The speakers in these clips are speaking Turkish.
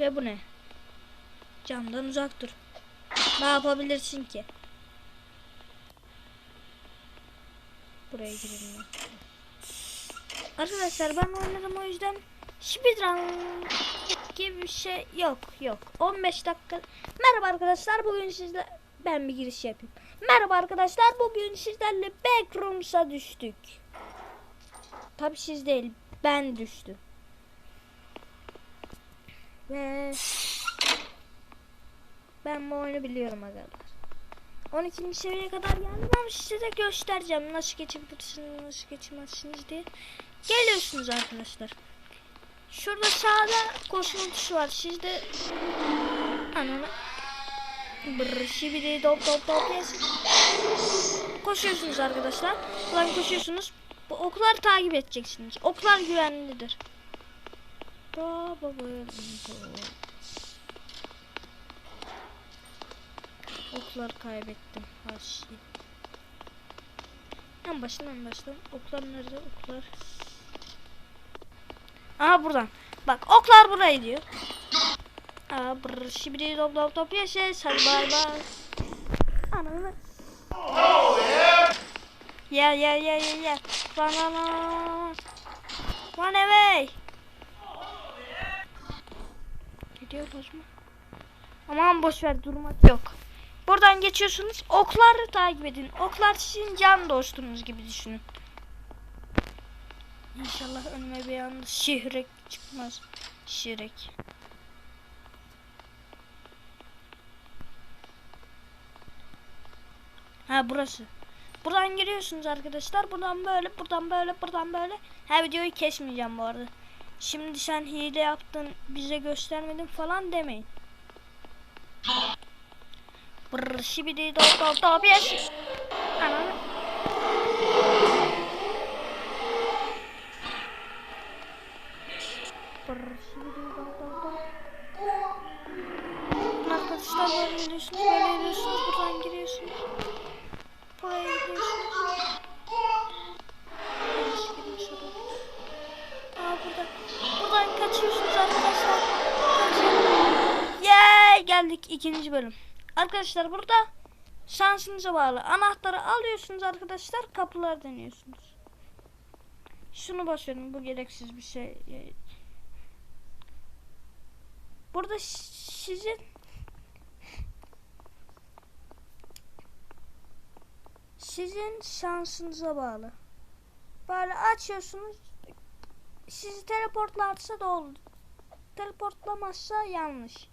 Ve bu ne? Camdan uzak dur. Ne yapabilirsin ki? Buraya girelim. Arkadaşlar ben oynadım o yüzden speedrun gibi bir şey yok yok. 15 dakika. Merhaba arkadaşlar bugün sizle ben bir giriş yapayım. Merhaba arkadaşlar bugün sizlerle Backrooms'a düştük. Tabi siz değil ben düştüm. Ve ben bu oyunu biliyorum arkadaşlar. 12. seviyeye kadar geldim ama size de göstereceğim nasıl geçebilirsiniz, nasıl geçemezsiniz diye. Geliyorsunuz arkadaşlar. Şurada sağda koşma tuşu var. Sizde ananı Brr, şibidi dop dop dop yes. Koşuyorsunuz arkadaşlar. Buradan koşuyorsunuz. Bu oklar takip edeceksiniz. Oklar güvenlidir. Oklar kaybettim. Haşi. En en baştan. Oklar nerede? Oklar. Aha buradan. Bak oklar buraya diyor. Aa brr şibidi dop dop dop yaşayız. Hadi bay bay. Ananı. Yeah yeah yeah. Run run run. Run away. Gidiyoruz mu? Aman boş ver durmak yok. Buradan geçiyorsunuz. Okları takip edin. Oklar sizin can dostunuz gibi düşünün. İnşallah önüme bir anda şihrek çıkmaz. Şirek. Ha burası. Buradan giriyorsunuz arkadaşlar. Buradan böyle, buradan böyle, buradan böyle. Ha videoyu kesmeyeceğim bu arada. Şimdi sen hile yaptın, bize göstermedin falan demeyin. Brr şibidi dop dop dop yes. Ananı. Brr şibidi dop dop dop. Arkadaşlar böyle giriyorsunuz, böyle giriyorsunuz, geldik ikinci bölüm. Arkadaşlar burada şansınıza bağlı. Anahtarı alıyorsunuz arkadaşlar. Kapılar deniyorsunuz. Şunu basıyorum. Bu gereksiz bir şey. Burada sizin sizin şansınıza bağlı. Böyle açıyorsunuz. Sizi teleportlarsa olur. Teleportlamazsa yanlış.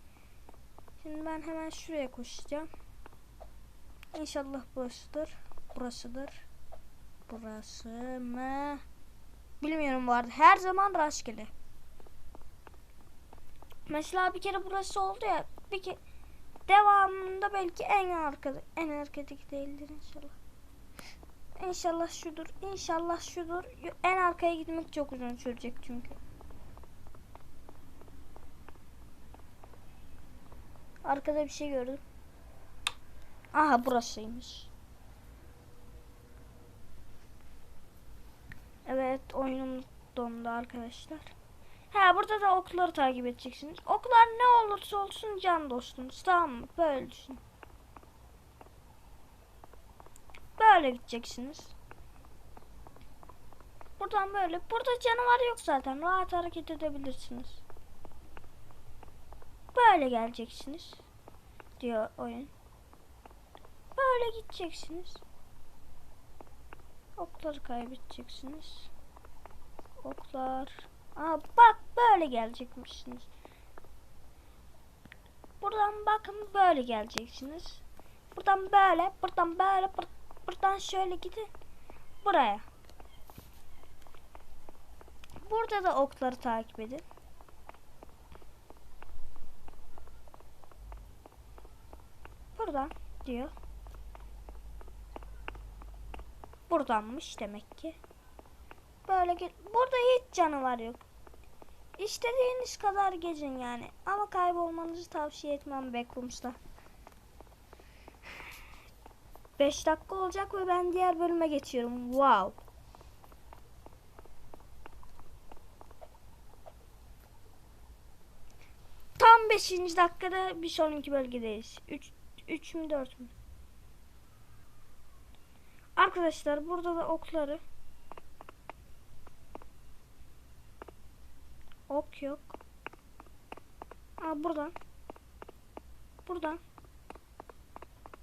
Şimdi ben hemen şuraya koşacağım. İnşallah burasıdır. Burasıdır. Burası mı? Bilmiyorum arada. Her zaman rastgele. Mesela bir kere burası oldu ya. Bir kere devamında belki en arkada en arkadaki değildir inşallah. İnşallah şudur. İnşallah şudur. En arkaya gitmek çok uzun sürecek çünkü. Arkada bir şey gördüm. Aha burasıymış. Evet oyunum dondu arkadaşlar. Ha burada da okları takip edeceksiniz. Oklar ne olursa olsun can dostunuz tamam mı? Böyle düşün. Böyle gideceksiniz. Buradan böyle. Burada canavar yok zaten. Rahat hareket edebilirsiniz. Böyle geleceksiniz. Diyor oyun. Böyle gideceksiniz. Okları kaybedeceksiniz. Oklar. Aa bak böyle gelecekmişsiniz. Buradan bakın böyle geleceksiniz. Buradan böyle, buradan böyle, bur buradan şöyle gidin. Buraya. Burada da okları takip edin. Buradan diyor. Buradanmış demek ki. Böyle gel. Burada hiç canavar yok. İstediğiniz kadar gezin yani. Ama kaybolmanızı tavsiye etmem Backrooms'ta. 5 dakika olacak ve ben diğer bölüme geçiyorum. Wow. Tam 15. dakikada bir sonraki bölgedeyiz. 3 3 mü 4 mü? Arkadaşlar burada da okları Ok yok. Aa buradan. Buradan.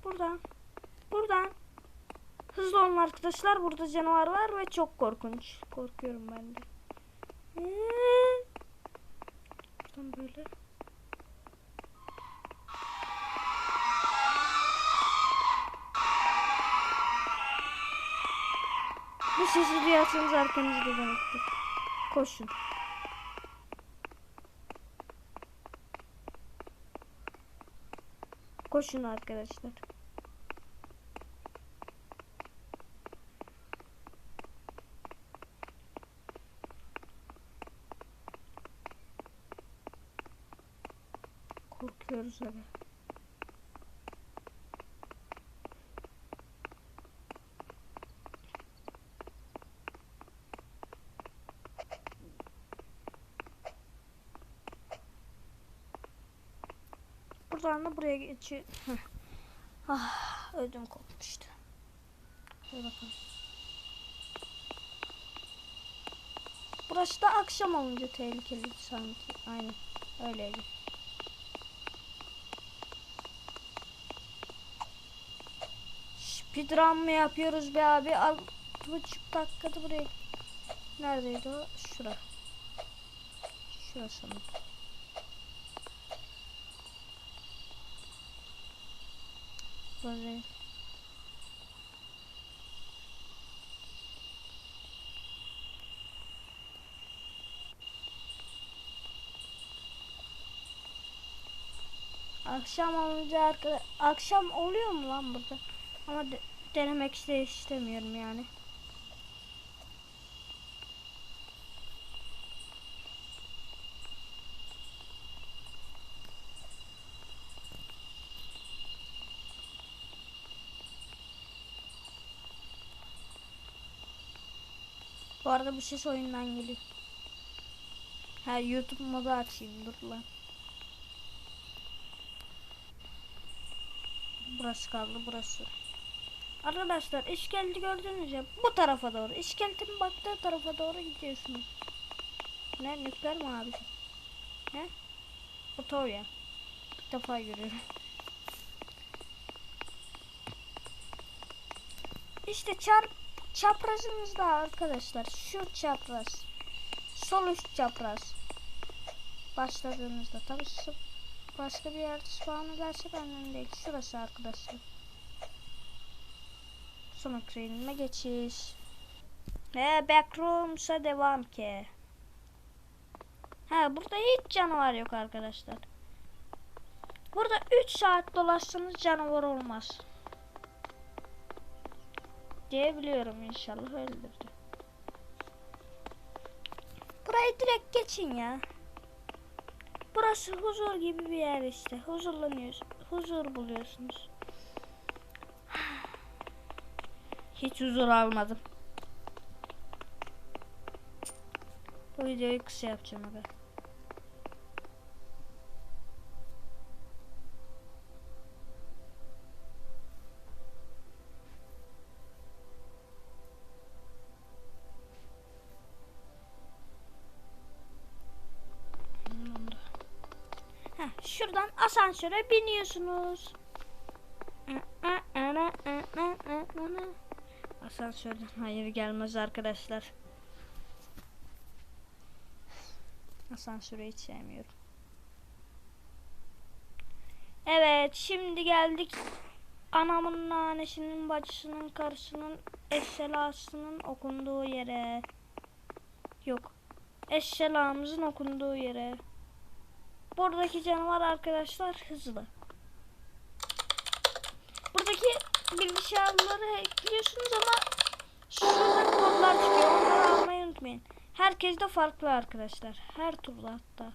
Buradan. Buradan. Hızlı olun arkadaşlar. Burada canavar var ve çok korkunç. Korkuyorum ben de. Ee, Buradan böyle. Sesi duyarsanız arkanızda demektir. Koşun. Koşun arkadaşlar. Korkuyoruz abi. Da buraya geçiyor. Ah, ödüm kopmuştu. Hadi bakalım. Burası da akşam olunca tehlikeli sanki. Aynen. Öyleydi. Speedrun mı yapıyoruz be abi? Altı buçuk dakikada buraya. Neredeydi o? Şura. Şurası mı? Böyle. Akşam olunca arka, akşam oluyor mu lan burada? Ama de- denemek iste istemiyorum yani. Arada bu ses oyundan geliyor. Ha YouTube modu açayım dur lan. Burası kaldı burası. Arkadaşlar iskeleti gördünüz ya bu tarafa doğru. İskeletin baktığı tarafa doğru gidiyorsunuz. Ne nükleer mi abi? Ne? Otorya. İlk defa görüyorum. İşte çarp çaprazımızda arkadaşlar. Şu çapraz. Sol üst çapraz. Başladığınızda tabii sı- başka bir yerde spawn ederse benden değil. Şurası arkadaşlar. Son ekranıma geçiş. He backrooms'a devam ki. Ha burada hiç canavar yok arkadaşlar. Burada 3 saat dolaşsanız canavar olmaz. Diyebiliyorum inşallah öyledir. de. Burayı direkt geçin ya. Burası huzur gibi bir yer işte. Huzurlanıyorsun. Huzur buluyorsunuz. Hiç huzur almadım. Bu videoyu kısa yapacağım abi. Heh, şuradan asansöre biniyorsunuz. Asansörden hayır gelmez arkadaşlar. Asansörü hiç sevmiyorum. Evet şimdi geldik anamın nanesinin bacısının karısının eşselasının okunduğu yere. Yok. Eşselamızın okunduğu yere. Buradaki canavar arkadaşlar hızlı. Buradaki bilgisayarları ekliyorsunuz ama şurada kodlar çıkıyor. Onları almayı unutmayın. Herkes de farklı arkadaşlar. Her turda hatta.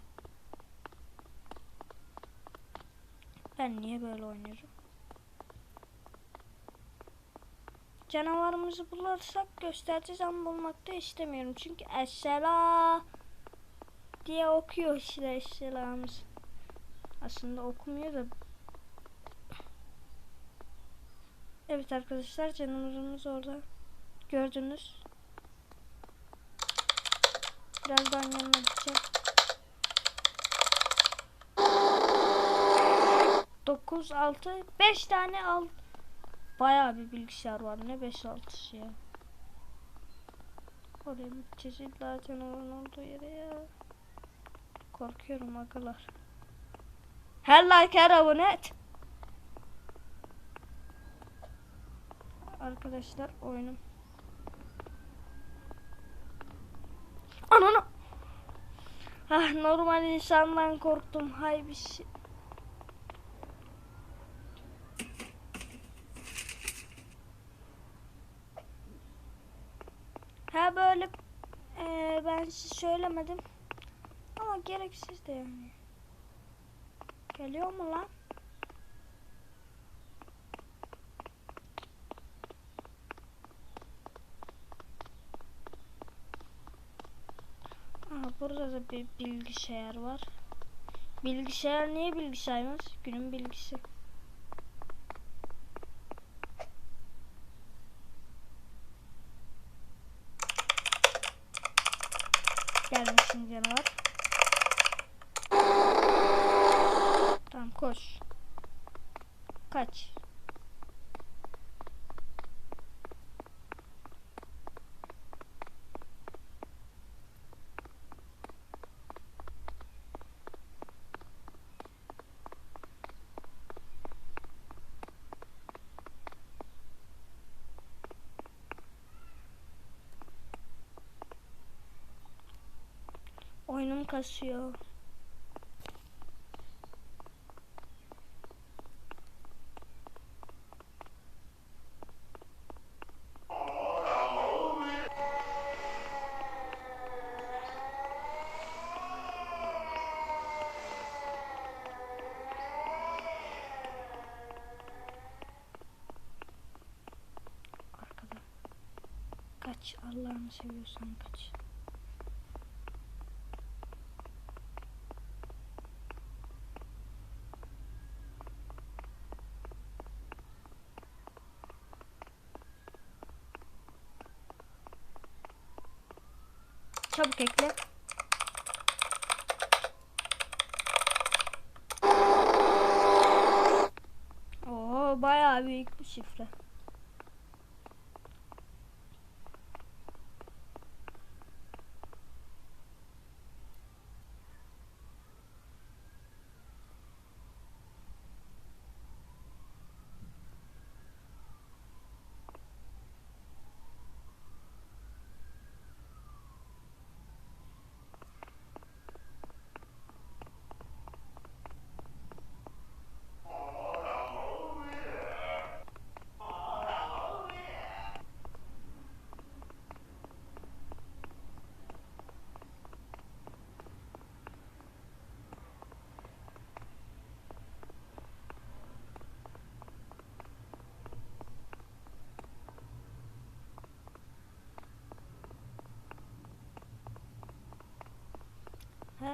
Ben niye böyle oynuyorum? Canavarımızı bulursak göstereceğiz ama bulmak da istemiyorum. Çünkü eşela diye okuyor işte eşyalarımız. Aslında okumuyor da. Evet arkadaşlar canımız orada. Gördünüz. Birazdan yanına gideceğim. 9, 6, 5 tane al. Bayağı bir bilgisayar var. Ne 5 6'sı ya. Oraya mı gideceğiz illa canavarın olduğu yere ya. Korkuyorum akalar. Her like her abone et. Arkadaşlar oyunum. Ananı. Ah normal insandan korktum. Hay bir şey. Ha böyle eee, ben size söylemedim. Ama gereksiz de yani. Geliyor mu lan? Aha burada da bir bilgisayar var. Bilgisayar niye bilgisayarmış? Günün bilgisi. Gelmişsin canavar. Tamam koş. Kaç. Oyunum kasıyor. Arkada. Kaç Allah'ını seviyorsan kaç. Çabuk ekle. Oo bayağı büyük bir şifre.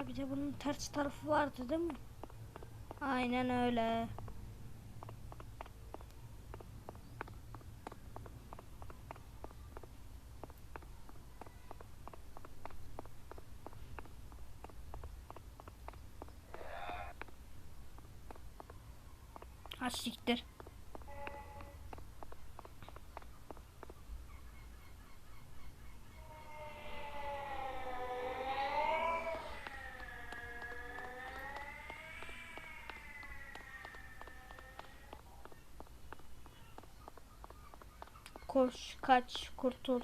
Bir de bunun ters tarafı vardı değil mi? Aynen öyle. Koş, kaç, kurtul.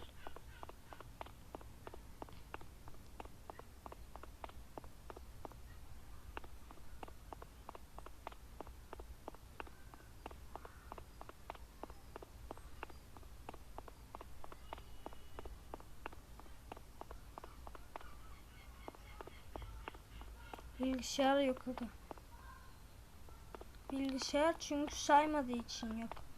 Bilgisayar yok aga. Bilgisayar çünkü saymadığı için yok.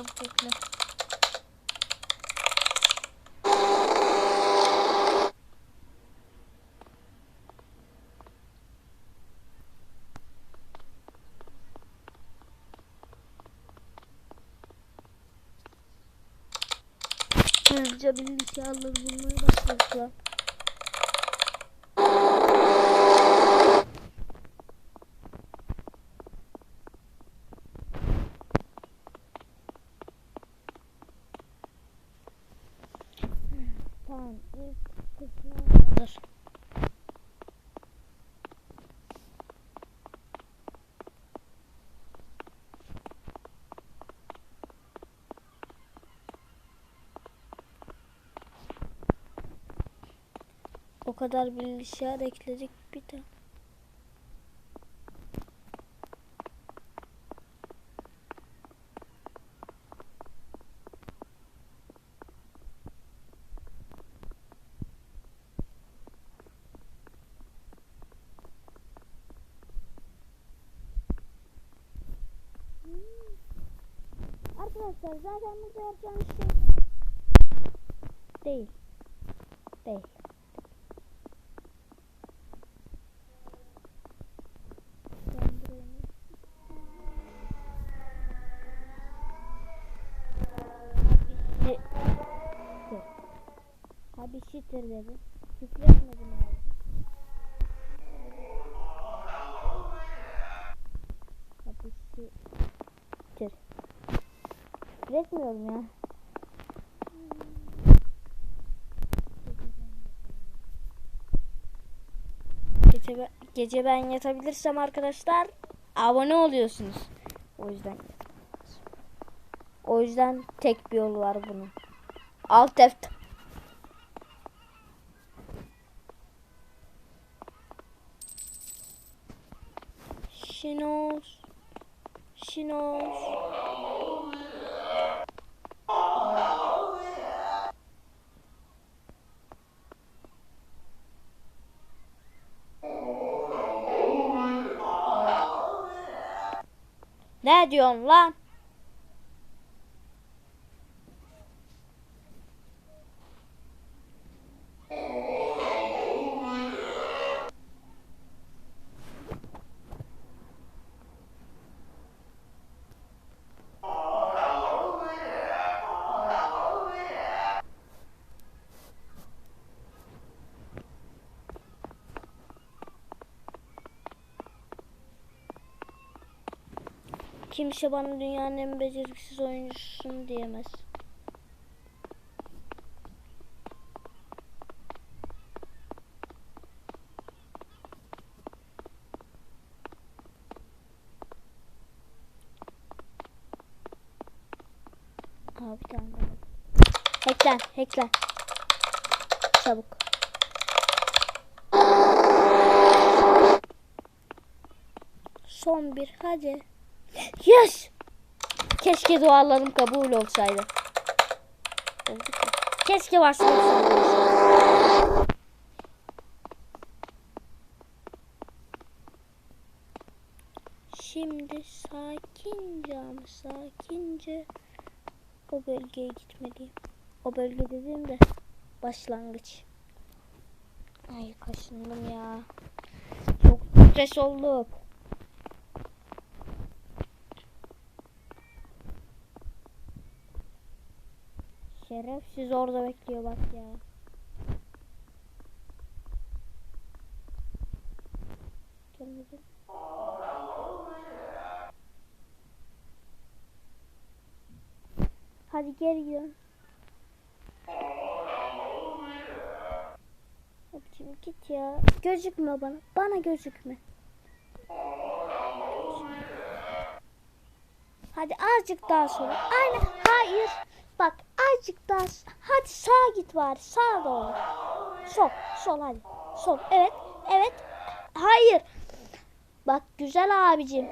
Çabuk bekle. Hızlıca bilgisayarları bulmaya başladık lan. Tamam, ilk kısmı hazır. O kadar bilgisayar ekledik bir de. Arkadaşlar zaten burada yapacağımız şey değil. Değil. Abi, dur. Şitir dedi. Küfretmedim abi. Abi şitir. Küfretmiyorum ya. Gece gece ben yatabilirsem arkadaşlar abone oluyorsunuz. O yüzden o yüzden tek bir yol var bunun. Alt F Şinos Şinos Ne diyorsun lan? Kimse bana dünyanın en beceriksiz oyuncusun diyemez. Aa bir. Hacklen, hacklen. Çabuk. Son bir hadi. Yes! Keşke dualarım kabul olsaydı. Keşke başlasaydı. Şimdi sakince ama sakince o bölgeye gitmeliyim. O bölge dediğimde başlangıç. Ay kaşındım ya. Çok stres olduk. Şerefsiz orada bekliyor bak ya. Gelmedi. Hadi geri gidelim. Abicim git ya. Gözükme bana. Bana gözükme. Hadi azıcık daha sonra. Aynen. Hayır. Bak azıcık daha. Hadi sağa git bari. Sağa doğru. Sol. Sol hadi. Sol. Evet. Evet. hayır. Bak güzel abicim.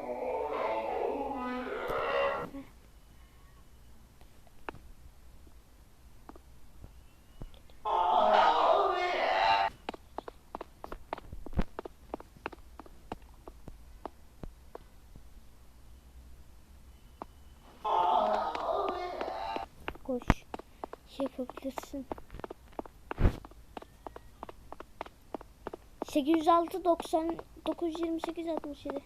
Koş. Şey yapabilirsin. 806 90 928 67.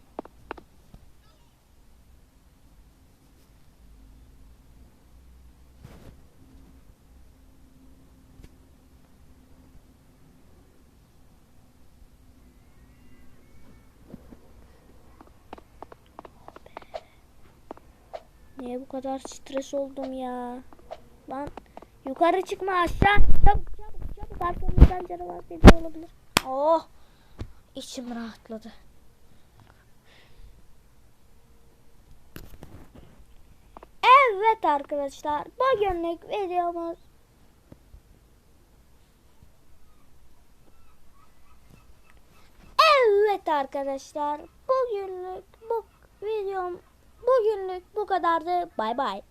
Niye bu kadar stres oldum ya? Lan yukarı çıkma aşağı. Çabuk çabuk çabuk arkamızdan canavar geliyor olabilir. Oh içim rahatladı. Evet arkadaşlar bugünlük videomuz Evet arkadaşlar bugünlük bu videom bugünlük bu kadardı. Bay bay.